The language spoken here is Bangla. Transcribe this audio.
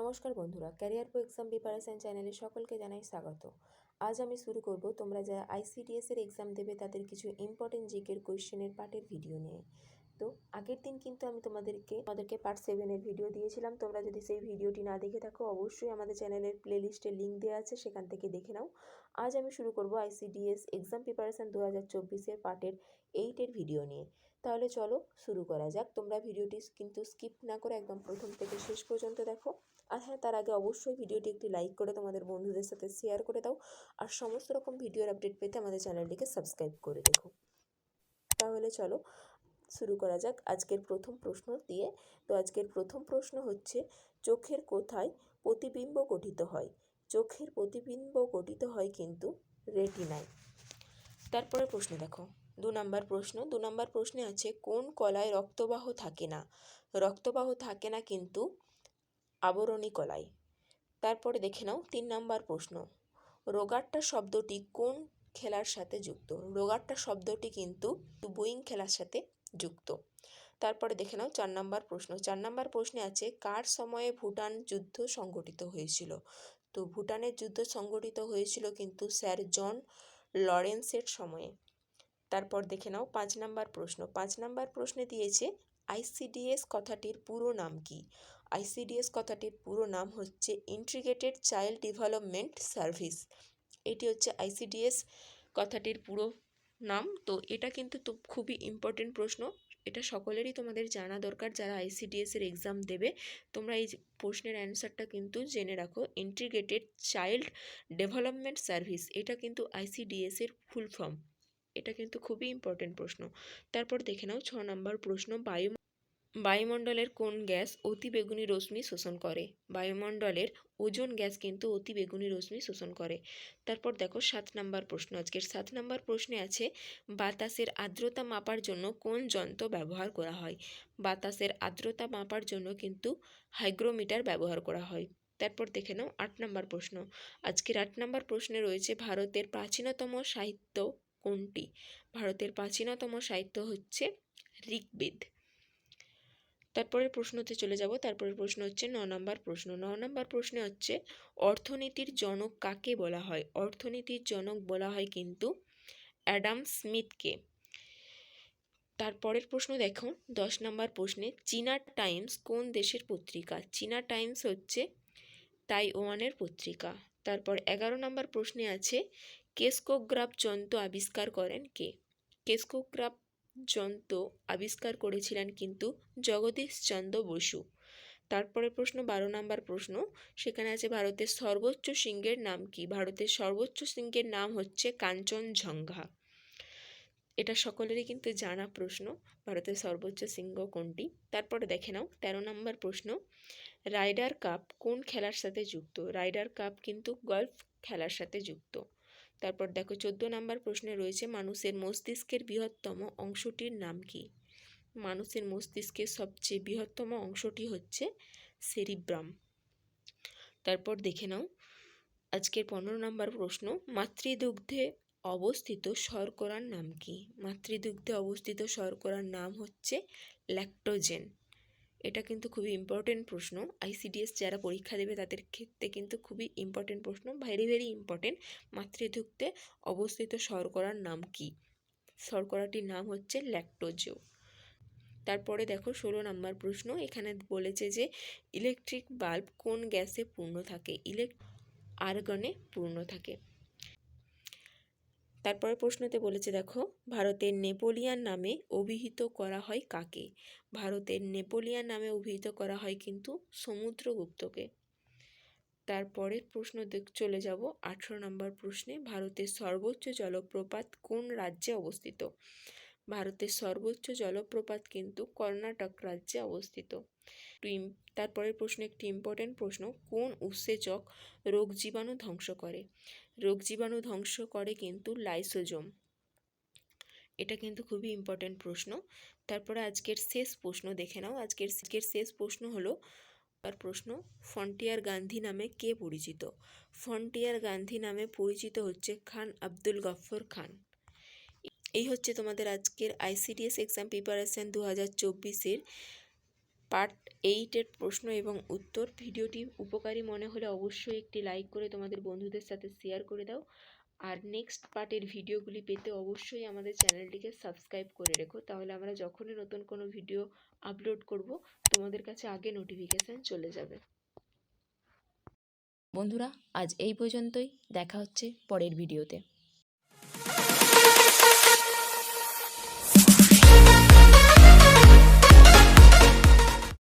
নমস্কার বন্ধুরা ক্যারিয়ার প্রো এক্সাম প্রিপারেশন চ্যানেলে সকলকে জানাই স্বাগত। আজ আমি শুরু করব তোমরা যারা আইসিডিএস এর এক্সাম দেবে তাদের কিছু ইম্পর্টেন্ট জিকের কোয়েশ্চেনের পার্টের ভিডিও নিয়ে। তো, আগের দিন কিন্তু আমি তোমাদেরকে তোমাদেরকে পার্ট সেভেনের ভিডিও দিয়েছিলাম। তোমরা যদি সেই ভিডিওটি না দেখে থাকো, অবশ্যই আমাদের চ্যানেলের প্লেলিস্টে লিঙ্ক দেওয়া আছে, সেখান থেকে দেখে নাও। আজ আমি শুরু করব আইসিডিএস এক্সাম প্রিপারেশন দু হাজার চব্বিশের পার্টের এইটের ভিডিও নিয়ে। তাহলে চলো শুরু করা যাক। তোমরা ভিডিওটি কিন্তু স্কিপ না করে একদম প্রথম থেকে শেষ পর্যন্ত দেখো। আর হ্যাঁ তার আগে অবশ্যই ভিডিওটি একটি লাইক করে তোমাদের বন্ধুদের সাথে শেয়ার করে দাও। আর সমস্ত রকম ভিডিওর আপডেট পেতে আমাদের চ্যানেলটিকে সাবস্ক্রাইব করে দেখো তাহলে চলো, শুরু করা যাক আজকের প্রথম প্রশ্ন দিয়ে। তো আজকের প্রথম প্রশ্ন হচ্ছে, চোখের কোথায় প্রতিবিম্ব গঠিত হয়? চোখের প্রতিবিম্ব গঠিত হয় কিন্তু রেটিনায় তারপরে প্রশ্ন দেখো, দু নম্বর প্রশ্ন। দু নম্বর প্রশ্নে আছে, কোন কলায় রক্তবাহ থাকে না? রক্তবাহ থাকে না কিন্তু আবরণী কলাই। তারপরে দেখে নাও তিন নাম্বার প্রশ্ন। রোগাট্টা শব্দটি কোন খেলার সাথে যুক্ত? রোগাট্টা শব্দটি কিন্তু বুইং খেলার সাথে যুক্ত। তারপরে দেখে নাও চার নাম্বার প্রশ্ন। চার নাম্বার প্রশ্নে আছে, কার সময়ে ভুটান যুদ্ধ সংগঠিত হয়েছিল? তো ভুটানের যুদ্ধ সংগঠিত হয়েছিল কিন্তু স্যার জন লরেন্সের সময়ে। তারপর দেখে নাও পাঁচ নাম্বার প্রশ্ন। পাঁচ নাম্বার প্রশ্নে দিয়েছে, আইসিডিএস কথাটির পুরো নাম কি? আইসিডিএস কথাটির পুরো নাম হচ্ছে ইন্টিগ্রেটেড চাইল্ড ডেভেলপমেন্ট সার্ভিস এটি হচ্ছে আইসিডিএস কথাটির পুরো নাম। তো এটা কিন্তু তো খুবই ইম্পর্টেন্ট প্রশ্ন। এটা সকলেরই তোমাদের জানা দরকার যারা আইসিডিএস এর এক্সাম দেবে। তোমরা এই প্রশ্নের অ্যান্সারটা কিন্তু জেনে রাখো। ইন্টিগ্রেটেড চাইল্ড ডেভেলপমেন্ট সার্ভিস এটা কিন্তু আইসিডিএস এর ফুল ফর্ম এটা কিন্তু খুবই ইম্পর্টেন্ট প্রশ্ন। তারপর দেখে নাও, ছ নম্বর প্রশ্ন, বায়ু বায়ুমণ্ডলের কোন গ্যাস অতি বেগুনি রশ্মি শোষণ করে? বায়ুমণ্ডলের ওজন গ্যাস কিন্তু অতি বেগুনি রশ্মি শোষণ করে। তারপর দেখো সাত নাম্বার প্রশ্ন। আজকের সাত নাম্বার প্রশ্নে আছে, বাতাসের আর্দ্রতা মাপার জন্য কোন যন্ত্র ব্যবহার করা হয়? বাতাসের আর্দ্রতা মাপার জন্য কিন্তু হাইগ্রোমিটার ব্যবহার করা হয়। তারপর দেখে নাও আট নাম্বার প্রশ্ন। আজকের আট নাম্বার প্রশ্নে রয়েছে, ভারতের প্রাচীনতম সাহিত্য কোনটি? ভারতের প্রাচীনতম সাহিত্য হচ্ছে ঋগ্বেদ। তারপরের প্রশ্নতে চলে যাব। তারপরের প্রশ্ন হচ্ছে ন নম্বর প্রশ্ন। ন নম্বর প্রশ্নে হচ্ছে, অর্থনীতির জনক কাকে বলা হয়? অর্থনীতির জনক বলা হয় কিন্তু অ্যাডাম স্মিথকে। তারপরের প্রশ্ন দেখো, দশ নম্বর প্রশ্নে, চীনা টাইমস কোন দেশের পত্রিকা? চীনা টাইমস হচ্ছে তাইওয়ানের পত্রিকা। তারপর এগারো নম্বর প্রশ্নে আছে, কেস্কোগ্রাফ যন্ত্র আবিষ্কার করেন কে? কেস্কোগ্রাফ যন্ত্র আবিষ্কার করেছিলেন কিন্তু জগদীশচন্দ্র বসু। তারপরে প্রশ্ন, বারো নাম্বার প্রশ্ন, সেখানে আছে ভারতের সর্বোচ্চ সিংহের নাম কি? ভারতের সর্বোচ্চ সিংহের নাম হচ্ছে কাঞ্চনজঙ্ঘা এটা সকলেরই কিন্তু জানা প্রশ্ন, ভারতের সর্বোচ্চ সিংহ কোনটি? তারপরে দেখে নাও, তেরো নম্বর প্রশ্ন, রাইডার কাপ কোন খেলার সাথে যুক্ত? রাইডার কাপ কিন্তু গল্ফ খেলার সাথে যুক্ত। তারপর দেখো চোদ্দ নাম্বার প্রশ্নে রয়েছে মানুষের মস্তিষ্কের বৃহত্তম অংশটির নাম কি? মানুষের মস্তিষ্কের সবচেয়ে বৃহত্তম অংশটি হচ্ছে সেরিব্রাম। তারপর দেখে নাও, আজকের পনেরো নম্বর প্রশ্ন, মাতৃদুগ্ধে অবস্থিত শর্করার নাম কি? মাতৃদুগ্ধে অবস্থিত শর্করার নাম হচ্ছে ল্যাক্টোজেন এটা কিন্তু খুবই ইম্পর্টেন্ট প্রশ্ন। আইসিডিএস যারা পরীক্ষা দেবে তাদের ক্ষেত্রে কিন্তু খুবই ইম্পর্টেন্ট প্রশ্ন ভেরি ভেরি ইম্পর্টেন্ট মাতৃদুগ্ধে অবস্থিত শর্করার নাম কি? শর্করাটির নাম হচ্ছে ল্যাক্টোজো তারপরে দেখো ষোলো নম্বর প্রশ্ন, এখানে বলেছে যে ইলেকট্রিক বাল্ব কোন গ্যাসে পূর্ণ থাকে? ইলেক আর্গনে পূর্ণ থাকে। তারপরে প্রশ্নতে বলেছে, দেখো, ভারতের নেপোলিয়ান নামে অভিহিত করা হয় কাকে? ভারতের নেপোলিয়ান নামে অভিহিত করা হয় কিন্তু সমুদ্রগুপ্তকে। তারপরের প্রশ্ন চলে যাব, আঠেরো নম্বর প্রশ্নে, ভারতের সর্বোচ্চ জলপ্রপাত কোন রাজ্যে অবস্থিত? ভারতের সর্বোচ্চ জলপ্রপাত কিন্তু কর্ণাটক রাজ্যে অবস্থিত। তারপরের প্রশ্ন, একটি ইম্পর্টেন্ট প্রশ্ন, কোন উৎসেচক রোগ জীবাণু ধ্বংস করে? রোগ জীবাণু ধ্বংস করে কিন্তু লাইসোজোম। এটা কিন্তু খুবই ইম্পর্টেন্ট প্রশ্ন। তারপরে আজকের শেষ প্রশ্ন দেখে নাও। আজকের আজকের শেষ প্রশ্ন হলো, আর প্রশ্ন, ফন্টিয়ার গান্ধী নামে কে পরিচিত? ফন্টিয়ার গান্ধী নামে পরিচিত হচ্ছে খান আব্দুল গফর খান। এই হচ্ছে তোমাদের আজকের আইসিডিএস এক্সাম প্রিপারেশান দু হাজার চব্বিশের পার্ট এইটের প্রশ্ন এবং উত্তর। ভিডিওটি উপকারী মনে হলে অবশ্যই একটি লাইক করে তোমাদের বন্ধুদের সাথে শেয়ার করে দাও। আর নেক্সট পার্টের ভিডিওগুলি পেতে অবশ্যই আমাদের চ্যানেলটিকে সাবস্ক্রাইব করে রেখো। তাহলে আমরা যখনই নতুন কোনো ভিডিও আপলোড করব, তোমাদের কাছে আগে নোটিফিকেশান চলে যাবে। বন্ধুরা, আজ এই পর্যন্তই। দেখা হচ্ছে পরের ভিডিওতে